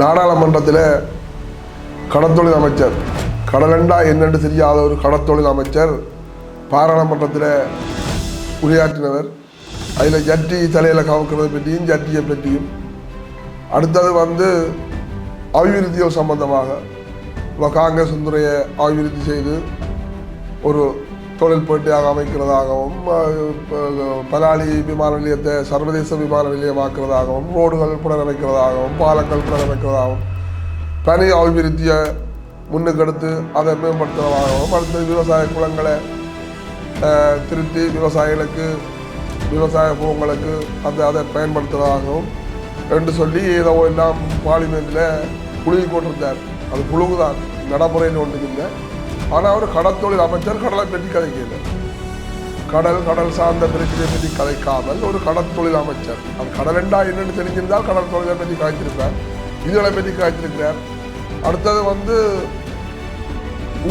நாடாளுமன்றத்தில் கடத்தொழில் அமைச்சர் கடலண்டா என்னென்று தெரியாத ஒரு கடத்தொழில் அமைச்சர் பாராளுமன்றத்தில் உரையாற்றினவர். அதில் ஜட்டி தலையில் கவுக்கிறது பற்றியும் ஜட்டியை பற்றியும். அடுத்தது வந்து அபிவிருத்திகள் சம்பந்தமாக இப்போ காங்கிரஸ் துறையை அபிவிருத்தி செய்து ஒரு தொழில் போட்டியாக அமைக்கிறதாகவும் பலாலி விமான நிலையத்தை சர்வதேச விமான நிலையமாக்குறதாகவும் ரோடுகள் புனரமைக்கிறதாகவும் பாலங்கள் புனரமைக்கிறதாகவும் தனி அபிவிருத்தியை முன்னுக்கெடுத்து அதை மேம்படுத்துவதாகவும் அடுத்து விவசாய குளங்களை திருத்தி விவசாயிகளுக்கு விவசாய பூங்களுக்கு அந்த அதை பயன்படுத்துவதாகவும் என்று சொல்லி ஏதோ எல்லாம் பார்லிமெண்ட்டில் புழுகி கொண்டிருந்தார் அது புழுகுதான் நடைமுறையில் ஒன்றும் இல்லை. ஆனால் அவர் கடற்தொழில் அமைச்சர் கடலை பற்றி கதைக்கல. கடல் கடல் சார்ந்த பிரச்சனை பற்றி கதைக்காமல் ஒரு கடற்தொழில் அமைச்சர். அது கடல் என்னன்னு தெரிஞ்சிருந்தால் கடல் தொழிலை பற்றி காய்ச்சிருப்பார். இதுகளை பற்றி காய்ச்சிருக்கிறார். அடுத்தது வந்து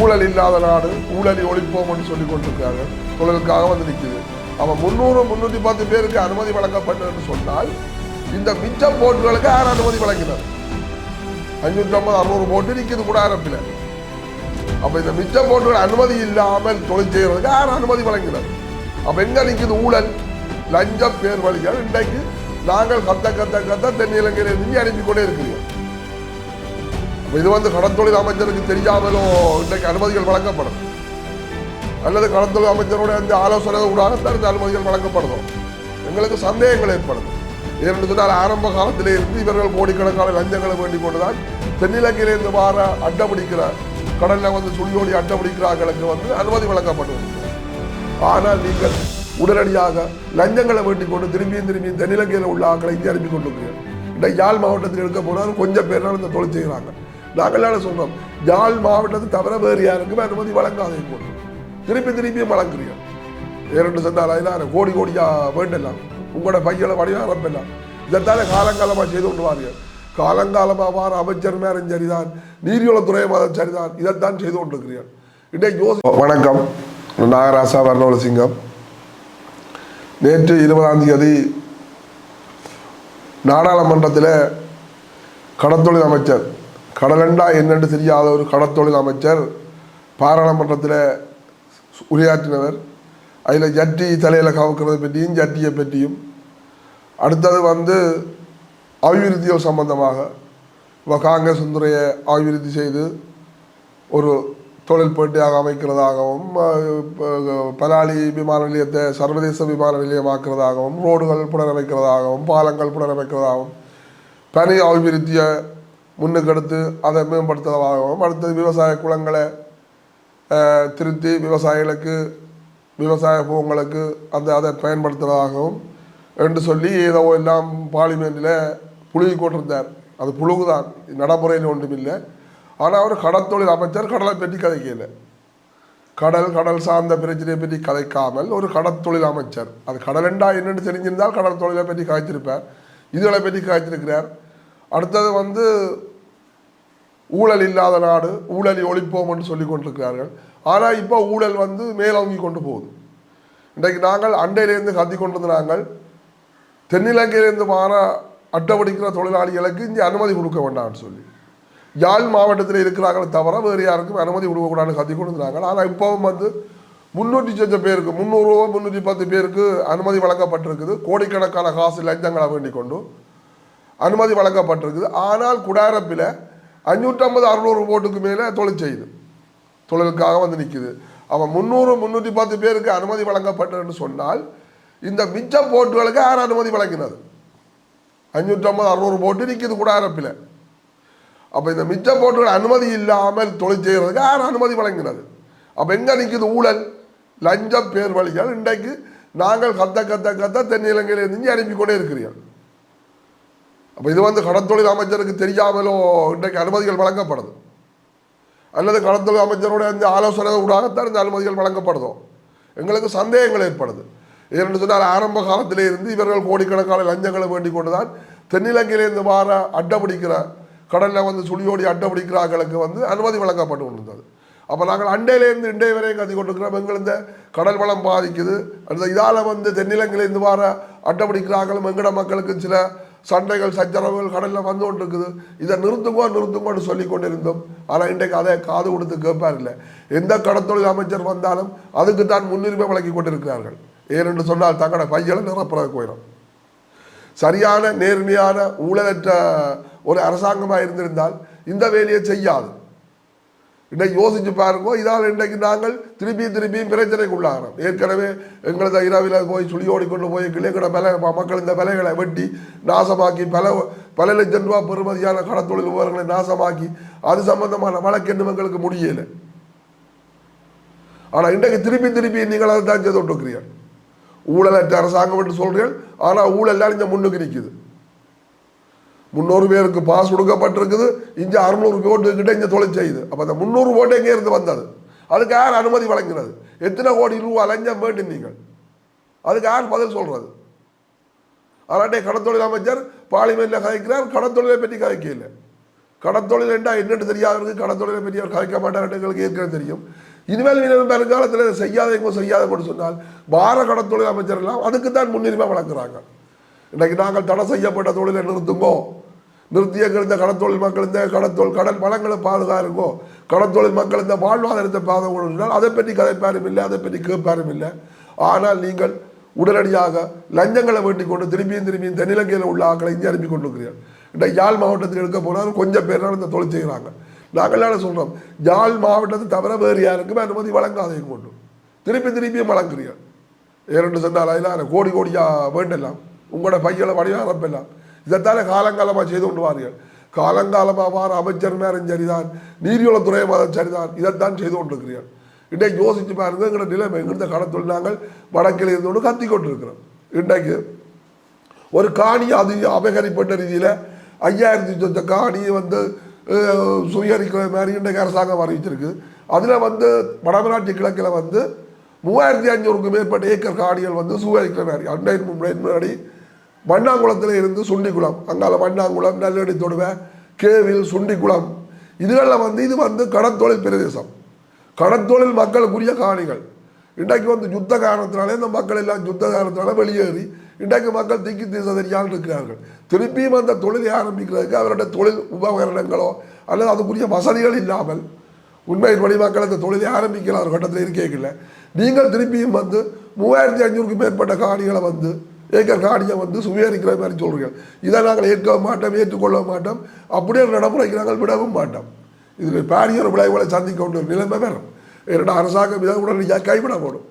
ஊழல் இல்லாத நாடு ஊழலி ஒழிப்போம் என்று சொல்லி கொண்டிருக்காங்க தொழிலுக்காக வந்து நிற்குது அவன் முந்நூறு முந்நூற்றி பத்து பேருக்கு அனுமதி வழங்கப்பட்டதுன்னு சொன்னால் இந்த மிச்ச போட்டுகளுக்கு யார் அனுமதி வழங்கினார்? அஞ்சூற்றி ஐம்பது அறுநூறு போட்டு நிற்கிது கூட ஆரம்பிக்கல. அப்ப இந்த மிச்ச போட்டுகள் அனுமதி இல்லாமல் தொழில் செய்யறதுக்கு யார் அனுமதி வழங்கினர் அப்ப எங்க நிற்குது ஊழல் லஞ்ச பேர் வழிகள் இன்றைக்கு நாங்கள் கத்த கத்த கத்த தென்னிலங்கையில் இருந்து அனுப்பி கொண்டே இருக்கிறீங்க இது வந்து கடற்தொழில் அமைச்சருக்கு தெரியாமலோ இன்றைக்கு அனுமதிகள் வழங்கப்படும் அல்லது கடத்தொழில் அமைச்சரோட அந்த ஆலோசனை ஊடாகத்தான் இந்த அனுமதிகள் வழங்கப்படுதோ எங்களுக்கு சந்தேகங்கள் ஏற்படுது ஏனென்று சொன்னால் ஆரம்ப காலத்திலே இருந்து இவர்கள் கோடிக்கணக்கான லஞ்சங்களை வேண்டிக் கொண்டுதான் தென்னிலங்கையிலிருந்து வார அட்டை கடல்ல வந்து சுழியோடி அட்டை பிடிக்கிறார்களுக்கு வந்து அனுமதி வழங்கப்பட்டு ஆனால் நீங்கள் உடனடியாக லஞ்சங்களை வேண்டிக் கொண்டு திரும்பியும் திரும்பியும் தென்னிலங்கையில் உள்ள ஆக்களை இங்கே அனுப்பி கொண்டிருக்கிறீர்கள். இந்த யாழ் மாவட்டத்தில் எடுக்க போனால் கொஞ்சம் பேரால் இந்த தொழில் செய்கிறாங்க. நாங்கள் என்ன யாழ் மாவட்டத்தை தவிர வேறு யாருக்குமே அனுமதி வழங்காதே போட்டு திருப்பி திரும்பியும் வழங்குறீர்கள். இரண்டு சொன்னால் அதனால கோடி கோடியா வேண்டலாம். உங்களோட பையனை வடிவம் ஆரம்பிக்கலாம் இதைத்தானே காலங்காலமாக செய்து கொண்டு வார்கள் காலங்காலமாக வார அமைச்சர் மேலும் சரிதான். நீர்வளத்துறை மாதம் சரிதான். இதைத்தான் செய்து கொண்டிருக்கிறீர்கள். இன்றைக்கு யோசி வணக்கம். நாகராசா வர்ணவல சிங்கம் நேற்று இருபதாம் தேதி நாடாளுமன்றத்தில் கடத்தொழில் அமைச்சர் கடலண்டா என்னென்று தெரியாத ஒரு கடத்தொழில் அமைச்சர் பாராளுமன்றத்தில் உரையாற்றினவர். அதில் ஜட்டி தலையில் கவக்கிறதை பற்றியும் ஜட்டியை பற்றியும். அடுத்தது வந்து அபிவிருத்திகள் சம்பந்தமாக இப்போ காங்கிரஸ் துறையை அபிவிருத்தி செய்து ஒரு தொழில் போட்டியாக அமைக்கிறதாகவும் பலாலி விமான நிலையத்தை சர்வதேச விமான நிலையமாக்குறதாகவும் ரோடுகள் புனரமைக்கிறதாகவும் பாலங்கள் புனரமைக்கிறதாகவும் பனி அபிவிருத்தியை முன்னுக்கெடுத்து அதை மேம்படுத்துவதாகவும் அடுத்தது விவசாய குளங்களை திருத்தி விவசாயிகளுக்கு விவசாய பூங்களுக்கு அந்த அதை பயன்படுத்துவதாகவும் என்று சொல்லி ஏதோ எல்லாம் பார்லிமெண்ட்டில் புழுகி கொண்டிருந்தார். அது புழுகுதான். நடைமுறையில் ஒன்றுமில்லை ஆனால் அவர் கடற்தொழில் அமைச்சர் கடலை பற்றி கதைக்கல. கடல் கடல் சார்ந்த பிரச்சனையை பற்றி கதைக்காமல் ஒரு கடற்தொழில் அமைச்சர். அது கடலண்டா என்னென்னு தெரிஞ்சிருந்தால் கடல் தொழிலை பற்றி காய்ச்சிருப்பார். இதுகளை பற்றி காய்ச்சிருக்கிறார். அடுத்தது வந்து ஊழல் இல்லாத நாடு ஊழலை ஒழிப்போம் என்று சொல்லி கொண்டிருக்கிறார்கள். ஆனால் இப்போ ஊழல் வந்து மேலோங்கி கொண்டு போகுது. இன்றைக்கு நாங்கள் அண்டையிலேருந்து கத்தி கொண்டிருந்த நாங்கள் தென்னிலங்கையிலேருந்து மாற அட்டவடிக்கிற தொழிலாளிகளுக்கு இங்கே அனுமதி கொடுக்க வேண்டாம்னு சொல்லி. யாழ் மாவட்டத்தில் இருக்கிறாங்களே தவிர வேறு யாருக்கும் அனுமதி கொடுக்கக்கூடாதுன்னு கத்தி கொடுக்குறாங்க ஆனால் இப்போவும் வந்து முந்நூற்றி சொச்ச பேருக்கு முந்நூறுவா முந்நூற்றி பத்து பேருக்கு அனுமதி வழங்கப்பட்டிருக்குது. கோடிக்கணக்கான காசு லஞ்சங்களை வேண்டிக் கொண்டு அனுமதி வழங்கப்பட்டிருக்குது. ஆனால் குடாரப்பில் அஞ்சூற்றம்பது அறுநூறு போட்டுக்கு மேலே தொழில் செய்யுது. தொழிலுக்காக வந்து நிற்குது அவன் முந்நூறு முந்நூற்றி பத்து பேருக்கு அனுமதி வழங்கப்பட்டதுன்னு சொன்னால் இந்த மிச்ச போட்டுகளுக்கு யார் அனுமதி வழங்கினது? அஞ்சூற்றம்பது அறுநூறு போட்டு நிற்கிது கூடாரப்பில் அப்போ இந்த மிச்ச போட்டுகள் அனுமதி இல்லாமல் தொழில் செய்கிறதுக்கு யார் அனுமதி வழங்கினது? அப்போ எங்கே நிற்கிது ஊழல்? லஞ்சம் பேர் வழிகள். இன்றைக்கு நாங்கள் கத்த கத்த கத்த தென்னிலங்கையில் இருந்து அனுப்பி கொண்டே இருக்கிறீர்கள். அப்போ இது வந்து கடத்தொழில் அமைச்சருக்கு தெரியாமலோ இன்றைக்கு அனுமதிகள் வழங்கப்படுது. அல்லது கடத்தொழில் அமைச்சரோட இந்த ஆலோசனை ஊடாகத்தான் இந்த அனுமதிகள் வழங்கப்படுதோ? எங்களுக்கு சந்தேகங்கள் ஏற்படுது. ஏன்னு சொன்னால் ஆரம்ப காலத்திலே இருந்து இவர்கள் கோடிக்கணக்கான லஞ்சங்களை வேண்டிக் கொண்டுதான் தென்னிலங்கையிலிருந்து வார அட்டை பிடிக்கிற கடலில் வந்து சுழியோடி அட்டை பிடிக்கிறார்களுக்கு வந்து அனுமதி வழங்கப்பட்டு கொண்டிருந்தது. அப்போ நாங்கள் அண்டையிலேருந்து இண்டை வரையும் கத்தி கொண்டிருக்கிறோம். எங்கள் இந்த கடல் வளம் பாதிக்குது. அந்த இதால் வந்து தென்னிலங்கையிலேருந்து வார அட்டை பிடிக்கிறார்களும் எங்கட மக்களுக்கு சில சண்டைகள் சச்சரவுகள் கடலில் வந்து கொண்டு இருக்குது இதை நிறுத்துங்கோ நிறுத்துங்கோன்னு சொல்லி கொண்டிருந்தோம். ஆனால் இன்றைக்கு அதை காது கொடுத்து கேட்பார் இல்லை. எந்த கடத்தொழில் அமைச்சர் வந்தாலும் அதுக்கு தான் முன்னுரிமை வழங்கி கொண்டிருக்கிறார்கள். ஏனென்று சொன்னால் தங்களோட பையனை நிரப்புறது போயிடும். சரியான நேர்மையான ஊழலற்ற ஒரு அரசாங்கமாக இருந்திருந்தால் இந்த வேலையை செய்யாது. இன்னைக்கு யோசிச்சு பாருங்க இதால் இன்றைக்கு நாங்கள் திருப்பி திருப்பியும் பிரச்சனைக்கு உள்ளாகிறோம் ஏற்கனவே எங்களது இரவில் போய் சுழி ஓடிக்கொண்டு போய் கிளைக்கிட பல மக்கள் இந்த விலைகளை வெட்டி நாசமாக்கி பல பல லட்சம் ரூபா பெறுமதியான கடத்தொழில் விவரங்களை நாசமாக்கி அது சம்பந்தமான வழக்கு இன்னும் எங்களுக்கு முடியலை. ஆனால் இன்றைக்கு திருப்பி திருப்பி நீங்கள் அதை தான் செய்து விட்டுக்கிறீர்கள் ஊழலற்ற அரசாங்கம் என்று சொல்கிறேன் ஆனால் ஊழல் எல்லாம் இங்கே முன்னுக்கு நிற்குது முந்நூறு பேருக்கு பாஸ் கொடுக்கப்பட்டிருக்குது. இங்கே அறுநூறு ஓட்டு கிட்ட இங்கே தொழில் செய்யுது. அப்போ அந்த முந்நூறு ஓட்டு எங்கே இருந்து வந்தது? அதுக்கு யார் அனுமதி வழங்கினது? எத்தனை கோடி ரூபா லஞ்சம் வேண்டும் நீங்கள்? அதுக்கு யார் பதில் சொல்கிறது அதனாட்டே கடத்தொழில் அமைச்சர் பார்லிமெண்ட்டில் கதைக்கிறார். கடத்தொழிலை பற்றி கதைக்கல கடத்தொழில் என்றால் என்னென்னு தெரியாதவருக்கு கடத்தொழிலை பற்றி அவர் கதைக்க மாட்டார் எங்களுக்கு ஏற்கனவே தெரியும். இனிமேல் இனிமேல் வருங்காலத்தில் இதை செய்யாதவங்க செய்யாத கொண்டு சொன்னால் பார கடத்தொழில் அமைச்சரெல்லாம் அதுக்கு தான் முன்னுரிமை வழங்குறாங்க. இன்றைக்கு நாங்கள் தடை செய்யப்பட்ட தொழிலை நிறுத்துங்கோ. நிறுத்திய இந்த கடத்தொழில் மக்கள் இந்த கடத்தொழில் கடன் வளங்களை பாதுகாருங்கோ. கடத்தொழில் மக்கள் இந்த வாழ்வாதாரத்தை பாதுகாக்கணும் அதை பற்றி கதைப்பாரும் இல்லை அதை பற்றி கேட்பாரும் இல்லை. ஆனால் நீங்கள் உடனடியாக லஞ்சங்களை வேண்டிக் கொண்டு திரும்பியும் திரும்பியும் தென்னிலங்கையில் உள்ள ஆக்களை இங்கே அனுப்பி கொண்டு இருக்கிறீர்கள் இன்றைக்கு யாழ் மாவட்டத்தில் எடுக்க போனால் கொஞ்சம் பேர் தான் இந்த தொழில் செய்கிறாங்க. நாங்கள் என்ன சொல்கிறோம் ஜாழ் மாவட்டத்தை தவிர வேறு யாருக்குமே அனுமதி வழங்காதையும் கொண்டு திருப்பி திருப்பியும் வழங்குறீர்கள் ஏனென்று சொன்னால் அதில் கோடி கோடியாக வேண்டலாம். உங்களோட பையனை வடிவாக அனுப்பலாம். இதைத்தானே காலங்காலமாக செய்து கொண்டு வார்கள் காலங்காலமாக வார அமைச்சர் மேலும் சரிதான். நீர்வளத்துறை மாதம் சரிதான். இதைத்தான் செய்து கொண்டிருக்கிறீர்கள். இன்றைக்கு யோசிச்சு பாருங்க எங்களோட நிலைமை எங்கிருந்த கடத்தொழில் நாங்கள் வடக்கில் இருந்து கொண்டு கத்தி கொண்டிருக்கிறோம். இன்றைக்கு ஒரு காணி அது அபகரிப்பட்ட ரீதியில் ஐயாயிரத்தி சொச்ச காணி வந்து சுயரிக்கிற மாதிரி இன்றைக்கு அரசாங்கம் அறிவிச்சிருக்கு. அதில் வந்து வடமராட்சி கிழக்கில் வந்து மூவாயிரத்தி அஞ்சூறுக்கும் மேற்பட்ட ஏக்கர் காணிகள் வந்து சுயரிக்கிற மாதிரி அண்டை முன்னாடி மண்ணாங்குளத்தில் இருந்து சுண்டிக்குளம் அங்கால மண்ணாங்குளம் நல்லடி தொடுவை கேவில் சுண்டிக்குளம். இதுகளில் வந்து இது வந்து கடற்தொழில் பிரதேசம். கடற்தொழில் மக்களுக்குரிய காணிகள். இன்றைக்கு வந்து யுத்த காரணத்தினாலே இந்த மக்கள் எல்லாம் யுத்த காரணத்தினால வெளியேறி இன்றைக்கு மக்கள் திக்கி தீச இருக்கிறார்கள். திருப்பியும் அந்த தொழிலை ஆரம்பிக்கிறதுக்கு அவருடைய தொழில் உபகரணங்களோ அல்லது அதுக்குரிய வசதிகள் இல்லாமல் உண்மையின் வழி மக்கள் அந்த தொழிலை ஆரம்பிக்கலாம் ஒரு கட்டத்தில் இருக்கேக்கில்ல நீங்கள் திருப்பியும் வந்து மூவாயிரத்தி ஐநூறுக்கும் மேற்பட்ட காணிகளை வந்து ஏக்கர் காணியை வந்து சுவீகரிக்கிற மாதிரி சொல்கிறீர்கள் இதை நாங்கள் ஏற்க மாட்டோம் ஏற்றுக்கொள்ள மாட்டோம். அப்படியே நடைமுறைக்கு நாங்கள் விடவும் மாட்டோம். இதில் பாரிய விளைவுகளை சந்திக்க வேண்டிய நிலைமை வரும். என்னோட அரசாங்கம் இதை உடனடியாக கைவிட போடும்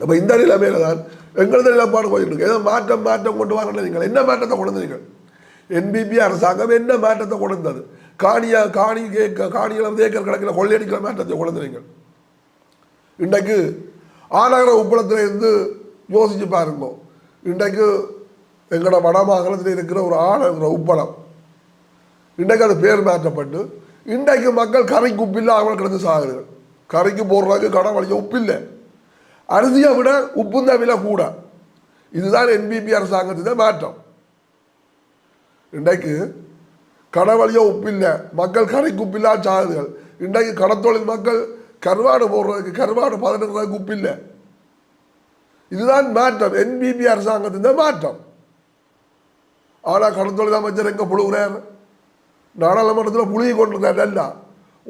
நம்ம இந்த நிலைமையில தான் எங்களது நிலப்பாடு போயிட்டு ஏதோ மாற்றம் மாற்றம் கொண்டு வாங்க நீங்கள் என்ன மாற்றத்தை கொண்டு வந்தீர்கள்? என்பிபி அரசாங்கம் என்ன மாற்றத்தை கொண்டு வந்தது? காணியா காணி கேட்க காணிகளை ஏக்கர் கணக்கில் கொள்ளையடிக்கிற மாற்றத்தை கொண்டு வந்தீர்கள். இன்றைக்கு ஆநகர உப்பளத்தில் இருந்து யோசிச்சு பாருங்க. இன்றைக்கு எங்களோட வடமாகலத்தில் இருக்கிற ஒரு ஆநகர உப்பளம். இன்றைக்கு அது பேர் மாற்றப்பட்டு இன்றைக்கு மக்கள் கரைக்கு உப்பில்லை அவங்க கிடந்து சாகுது கரைக்கு போடுறதுக்கு கடன் வழிக்க உப்பில்லை. அரிசியை விட உப்புந்த விலை கூட. இதுதான் என்பிபி அரசாங்கத்தின் மாற்றம். இன்றைக்கு கடவழியோ உப்பில்லை மக்கள் கடைக்கு உப்பில்லா சாகுதுகள். இன்றைக்கு கடத்தொழில் மக்கள் கருவாடு போடுறதுக்கு கருவாடு பதனிடுறதுக்கு உப்பில்லை. இதுதான் மாற்றம் என்பிபி அரசாங்கத்தின் மாற்றம். ஆனால் கடத்தொழில் அமைச்சர் எங்கே புழுகிறார்? நாடாளுமன்றத்தில் புழுகி கொண்டிருந்தார் அல்ல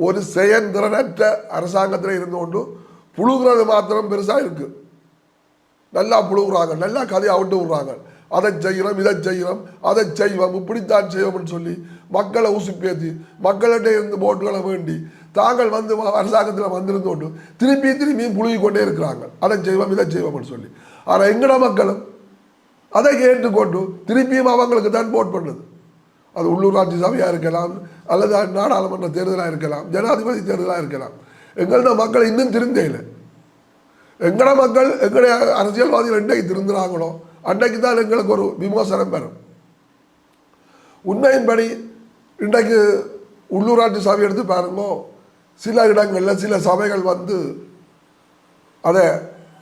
ஒரு செயல்திறனற்ற அரசாங்கத்தில் இருந்து கொண்டு புழுகிறது மாத்திரம் பெருசாக இருக்கு. நல்லா புழுகுறாங்க நல்லா கதையை அவுட்டு விடுறாங்க. அதை செய்கிறோம் இதை செய்கிறோம் அதை செய்வோம் இப்படித்தான் செய்வோம்னு சொல்லி மக்களை உசுப்பேற்றி மக்கள்கிட்ட இருந்து போட்டுகளை வேண்டி தாங்கள் வந்து அரசாங்கத்தில் வந்திருந்தோண்டு திருப்பி திரும்பியும் புழுகி கொண்டே இருக்கிறாங்க. அதை செய்வோம் இதை செய்வோம்னு சொல்லி. ஆனால் எங்கட மக்களும் அதை கேட்டுக்கொண்டு திருப்பியும் அவங்களுக்கு தான் போட் பண்ணுது. அது உள்ளூராட்சி சபையாக இருக்கலாம் அல்லது நாடாளுமன்ற தேர்தலாக இருக்கலாம் ஜனாதிபதி தேர்தலாக இருக்கலாம். எங்களோட மக்கள் இன்னும் திருந்தையில். எங்கட மக்கள் எங்களுடைய அரசியல்வாதிகள் அன்றைக்கு திருந்துறாங்களோ அன்றைக்கு தான் எங்களுக்கு ஒரு விமோசனம் பெறும் உண்மையின்படி இன்றைக்கு உள்ளூராட்சி சபை எடுத்து பாருங்கோ சில இடங்களில் சில சபைகள் வந்து அதை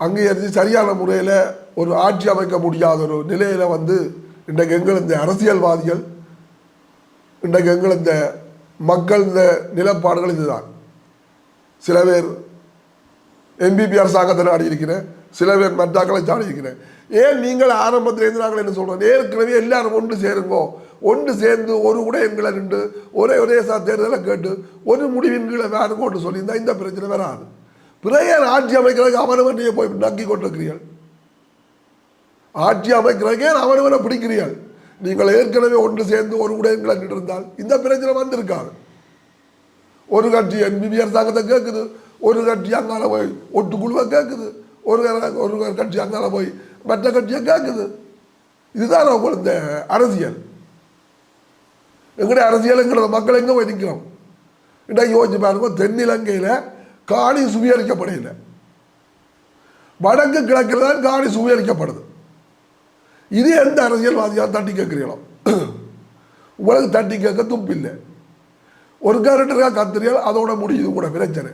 அங்கீகரித்து சரியான முறையில் ஒரு ஆட்சி அமைக்க முடியாத ஒரு நிலையில் வந்து இன்றைக்கு எங்கள் இந்த அரசியல்வாதிகள் இன்றைக்கு எங்கள் இந்த மக்கள் இந்த நிலப்பாடுகள் இதுதான். சில பேர் எம்பிபிஆர் சாகத்தில் ஆடி இருக்கிறேன் சில பேர் மற்றாக்களை சாடி இருக்கிறேன் ஏன் நீங்கள் ஆரம்பத்திலேருந்து நாங்கள் என்ன சொல்கிறோம் ஏற்கனவே எல்லாரும் ஒன்று சேருங்கோ. ஒன்று சேர்ந்து ஒரு கூட எங்களை நின்று ஒரே ஒரே சார் தேர்தலை கேட்டு ஒரு முடிவின் கீழே வேறுங்கோட்டு சொல்லியிருந்தால் இந்த பிரச்சனை வராது. பிறகு ஆட்சி அமைக்கிறதுக்கு நீங்கள் போய் நக்கி கொண்டிருக்கிறீர்கள். ஆட்சி அமைக்கிறதுக்கே அவனவனை பிடிக்கிறீர்கள்? நீங்கள் ஏற்கனவே ஒன்று சேர்ந்து ஒரு கூட எங்களை நின்று இருந்தால் இந்த பிரச்சனை வந்திருக்காங்க ஒரு கட்சி எம்பிபி அரசாங்கத்தை கேட்குது ஒரு கட்சி அங்கால போய் ஒட்டுக்குழுவை கேட்குது ஒரு கர- ஒரு கட்சி அங்கால போய் மற்ற கட்சியை கேட்குது இதுதான் அவங்க அரசியல்? எங்களுடைய அரசியலுங்கிறத மக்கள் எங்கே போய் நிற்கிறோம் இன்றைக்கு யோசிச்சு பாருங்க தென்னிலங்கையில் காணி சுவீகரிக்கப்படையில். வடக்கு கிழக்கில் தான் காணி சுவீகரிக்கப்படுது. இது எந்த அரசியல்வாதியாக தட்டி கேட்குறீங்களோ உங்களுக்கு தட்டி கேட்க துப்பு இல்லை ஒரு கேரக்டருக்காக கத்திரியால் அதோட முடியுது கூட பிரச்சனை.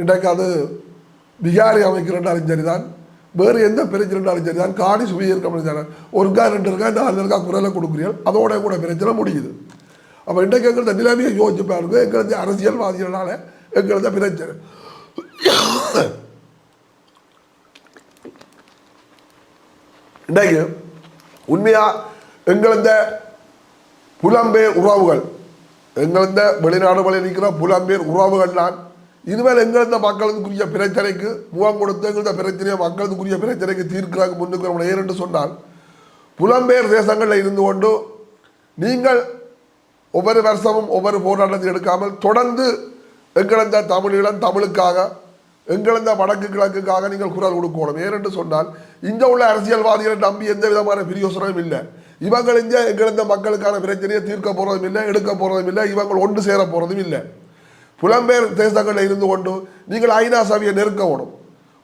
இன்றைக்கு அது பிகாரி அமைக்கிறன்றாலும் சரிதான். வேறு எந்த பிரச்சனைனாலும் சரிதான். காணி சுவீகரிக்கப்படும் சரி ஒரு ரெண்டு இருக்கா நாலு இருக்கா குரலை கொடுக்குறீர்கள் அதோட கூட பிரச்சனை முடியுது. அப்போ இன்றைக்கு எங்களது நிலைமையை யோசிச்சு பாருங்க. எங்களது அரசியல்வாதிகளால் எங்களது பிரச்சனை. இன்றைக்கு உண்மையாக எங்களுடைய புலம்பெயர் உறவுகள் எங்களந்த வெளிநாடுகளில் இருக்கிற புலம்பெயர் உறவுகள் தான் இனிமேல் எங்களந்த மக்களுக்குரிய பிரச்சனைக்கு முகம் கொடுத்து எங்களந்த பிரச்சனையை மக்களுக்குரிய பிரச்சனைக்கு தீர்க்கிறாங்க முன்னுக்கு ஏன் என்று சொன்னால் புலம்பெயர் தேசங்களில் இருந்து கொண்டு நீங்கள் ஒவ்வொரு வருஷமும் ஒவ்வொரு போராட்டத்தை எடுக்காமல் தொடர்ந்து எங்களந்த தமிழீழம் தமிழுக்காக எங்களந்த வடக்கு கிழக்குக்காக நீங்கள் குரல் கொடுக்கணும். ஏனென்று சொன்னால் இங்கே உள்ள அரசியல்வாதிகளை நம்பி எந்த விதமான பிரியோசனமும் இல்லை. இவங்கள் இங்கே எங்கிருந்த மக்களுக்கான பிரச்சனையை தீர்க்க போகிறதும் இல்லை எடுக்க போகிறதும் இல்லை இவங்கள் ஒன்று சேர போகிறதும் இல்லை. புலம்பெயர் தேசங்களில் இருந்து கொண்டு நீங்கள் ஐநா சபையை நெருக்க விடும்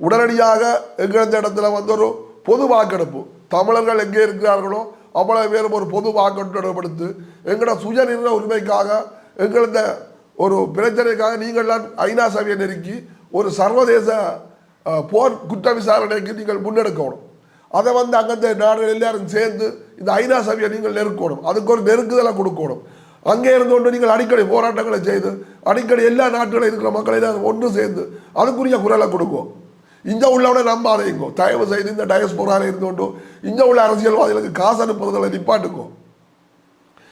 உடனடியாக எங்கிருந்த இடத்துல வந்து ஒரு பொது வாக்கெடுப்பு. தமிழர்கள் எங்கே இருக்கிறார்களோ அவ்வளவு பேரும் ஒரு பொது வாக்கெடுப்பு எங்களோட சுயநிர்ண உரிமைக்காக எங்களுந்த ஒரு பிரச்சனைக்காக நீங்கள்லாம் ஐநா சபையை நெருக்கி ஒரு சர்வதேச போர் குற்ற விசாரணைக்கு நீங்கள் முன்னெடுக்கணும் அதை வந்து அங்கந்த நாடுகள் எல்லாரும் சேர்ந்து இந்த ஐநா சபையை நீங்கள் நெருக்கணும். அதுக்கு ஒரு நெருக்குதலை கொடுக்கணும். அங்கே இருந்து கொண்டு நீங்கள் அடிக்கடி போராட்டங்களை செய்து அடிக்கடி எல்லா நாட்டுகளும் இருக்கிற மக்களை ஒன்று சேர்ந்து அதுக்குரிய குரலை கொடுக்கும். இங்கே உள்ளவனை நம்பாதைங்கோ தயவு செய்து இந்த டயஸ்போரால இருந்து கொண்டு இங்கே உள்ள அரசியல்வாதிகளுக்கு காசு அனுப்புறதில் நிப்பாட்டுக்கும்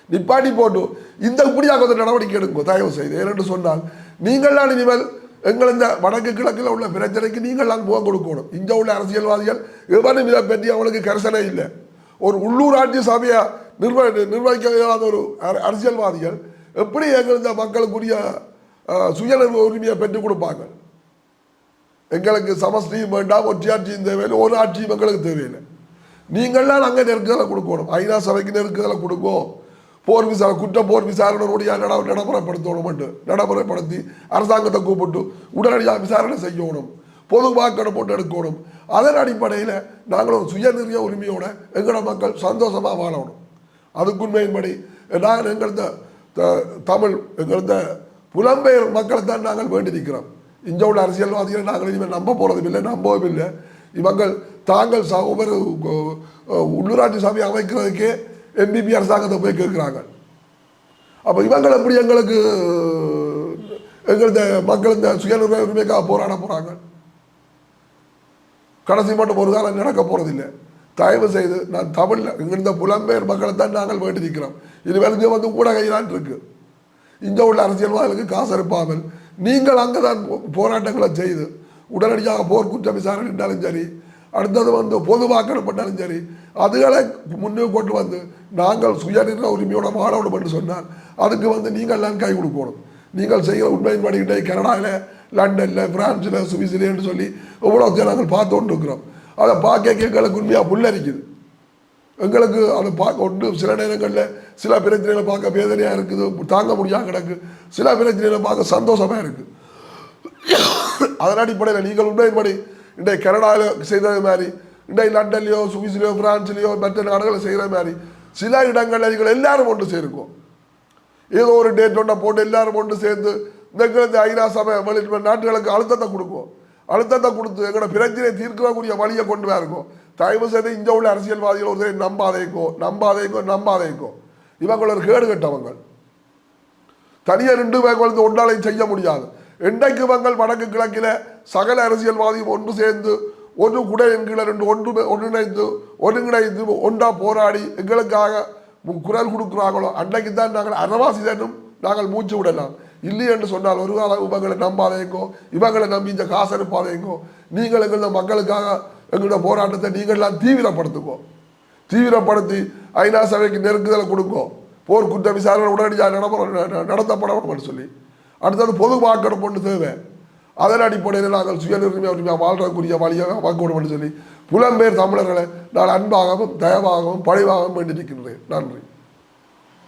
நிப்பாட்டி போட்டு இந்த இப்படியாக நடவடிக்கை எடுக்கும் தயவு செய்து. ஏனென்று சொன்னால் நீங்கள்லாம் இனிமேல் எங்கள் இந்த வடக்கு கிழக்கில் உள்ள பிரச்சனைக்கு நீங்கள்லாம் முகம் கொடுக்கணும். இங்கே உள்ள அரசியல்வாதிகள் எவனும் இதை பற்றி அவனுக்கு கரிசனை இல்லை. ஒரு உள்ளூராட்சி சபையை நிர்வ நிர்வகிக்க இயலாத ஒரு அர- அரசியல்வாதிகள் எப்படி எங்கள் இந்த மக்களுக்குரிய சுயநிர்வ உரிமையை பெற்றுக் கொடுப்பாங்க? எங்களுக்கு சமஸ்டியும் வேண்டாம் ஒற்றையாட்சியும் தேவையில்லை ஒரு ஆட்சியும் எங்களுக்கு தேவையில்லை. நீங்கள்லாம் அங்கே நெருக்குதலை கொடுக்கணும். ஐநா சபைக்கு நெருக்குதலை கொடுக்கும் போர் விசாரணை குற்ற போர் விசாரணையோடைய நட நடைமுறைப்படுத்தி அரசாங்கத்தை கூப்பிட்டு உடனடியாக விசாரணை செய்யணும். பொது வாக்கெடுப்பு போட்டு எடுக்கணும். அதன் அடிப்படையில் நாங்கள் ஒரு சுயநிர்ணய உரிமையோட எங்களோட மக்கள் சந்தோஷமாக வாழணும். அதுக்குண்மையின்படி நாங்கள் எங்களது த- தமிழ் எங்களது புலம்பெயர் மக்களை தான் நாங்கள் வேண்டி நிற்கிறோம் இங்கே உள்ள அரசியல்வாதிகளை நாங்கள் இனிமேல் நம்ப போகிறதும் இல்லை நம்பவும் இல்லை இவங்கள் தாங்கள் ச- ஒவ்வொரு உள்ளூராட்சி சபை அமைக்கிறதுக்கே எம்பிபி அரசாங்கத்தை போய் கேட்குறாங்க. அப்போ இவங்களை எப்படி எங்களுக்கு எங்களது மக்கள் இந்த சுயநிர்வாக உரிமைக்காக போராட போகிறாங்க கடைசி மட்டும் ஒரு காலம் நடக்க போகிறதில்லை தயவு செய்து நான் தமிழில் இங்கிருந்த புலம்பெயர் மக்களை தான் நாங்கள் வேண்டி நிற்கிறோம். இனிமேல் இங்கே வந்து கூட கையிலான் இருக்கு. இங்கே உள்ள அரசியல்வாதிகளுக்கு காசு இருப்பாமல் நீங்கள் அங்கே தான் போ- போராட்டங்களை செய்து உடனடியாக போர்க்குற்ற விசாரணை என்றாலும் சரி அடுத்தது வந்து பொது வாக்கெடுப்பட்டாலும் சரி அதுகளை முன்னே கொண்டு வந்து நாங்கள் சுயநிர்ண உரிமையோட வாழணும் என்று சொன்னால் அதுக்கு வந்து நீங்கள் எல்லாம் கை கொடுக்கணும். நீங்கள் செய்கிற உண்மையின் படிக்கிட்டே கனடாவில் லண்டனில் பிரான்ஸில் சுவிஸ்லேன்னு சொல்லி எவ்வளோ நாங்கள் பார்த்து கொண்டு இருக்கிறோம். அதை பார்க்க எங்களுக்கு உண்மையாக புல்லரிக்குது. எங்களுக்கு அதை பார்க்க ஒன்று சில நேரங்களில் சில பிரச்சனைகளை பார்க்க வேதனையாக இருக்குது தாங்க முடியாம கிடக்கு. சில பிரச்சனைகளை பார்க்க சந்தோஷமாக இருக்குது அதன் அடிப்படையில் நீங்கள் உண்மையின்படி இன்றைய கனடாவில் செய்தது மாதிரி இன்றைய லண்டன்லையோ சுவிஸ்லையோ பிரான்ஸ்லையோ மற்ற நாடுகளில் செய்கிற மாதிரி சில இடங்களில் நீங்கள் எல்லாரும் ஒன்று சேருக்கும். ஏதோ ஒரு டேட் ஒன்றை போட்டு எல்லாரும் ஒன்று சேர்ந்து இந்த ஐநா சபை வெளி நாட்டுகளுக்கு அழுத்தத்தை கொடுக்கும். அழுத்தத்தை கொடுத்து எங்களோட பிரச்சனையை தீர்க்கக்கூடிய வழியை கொண்டு இருக்கும் தயவு செய்து இங்கே உள்ள அரசியல்வாதிகள் ஒரு சரி நம்பாதைக்கோ நம்பாதைக்கோ நம்பாதைக்கோ. இவங்க ஒரு கேடு கட்டவங்க. தனியாக ரெண்டு பேர் வந்து ஒன்றாலையும் செய்ய முடியாது. என்றைக்கு இவங்கள் வடக்கு கிழக்கில் சகல அரசியல்வாதியும் ஒன்று சேர்ந்து ஒரு கூட எங்களை ரெண்டு ஒன்று ஒன்றிணைந்து ஒருங்கிணைந்து ஒன்றா போராடி எங்களுக்காக குரல் கொடுக்குறாங்களோ அன்றைக்கு தான் நாங்கள் அறவாசி தானும் நாங்கள் மூச்சு விடலாம். இல்லை என்று சொன்னால் ஒரு காலம் இவங்களை நம்பாதேங்கோ இவங்களை நம்பி இந்த காசு அனுப்பாதேங்கோ நீங்கள் எங்களோட மக்களுக்காக எங்களோட போராட்டத்தை நீங்கள்லாம் தீவிரப்படுத்துங்கோ. தீவிரப்படுத்தி ஐநா சபைக்கு நெருக்குதலை கொடுங்கோ. போர் குற்ற விசாரணை உடனடியாக நடப்ப நடத்தப்படணும்னு சொல்லி. அடுத்தது பொது வாக்கெடுப்பு ஒன்று தேவை. அதன் அடிப்படையில் நாங்கள் சுயநிர்மையாக உரிமையாக வாழ்றதுக்குரிய வழியாக வாக்கெடுப்பு சொல்லி புலம்பெயர் தமிழர்களை நான் அன்பாகவும் தயவாகவும் பழிவாகவும் வேண்டியிருக்கின்றேன். நன்றி.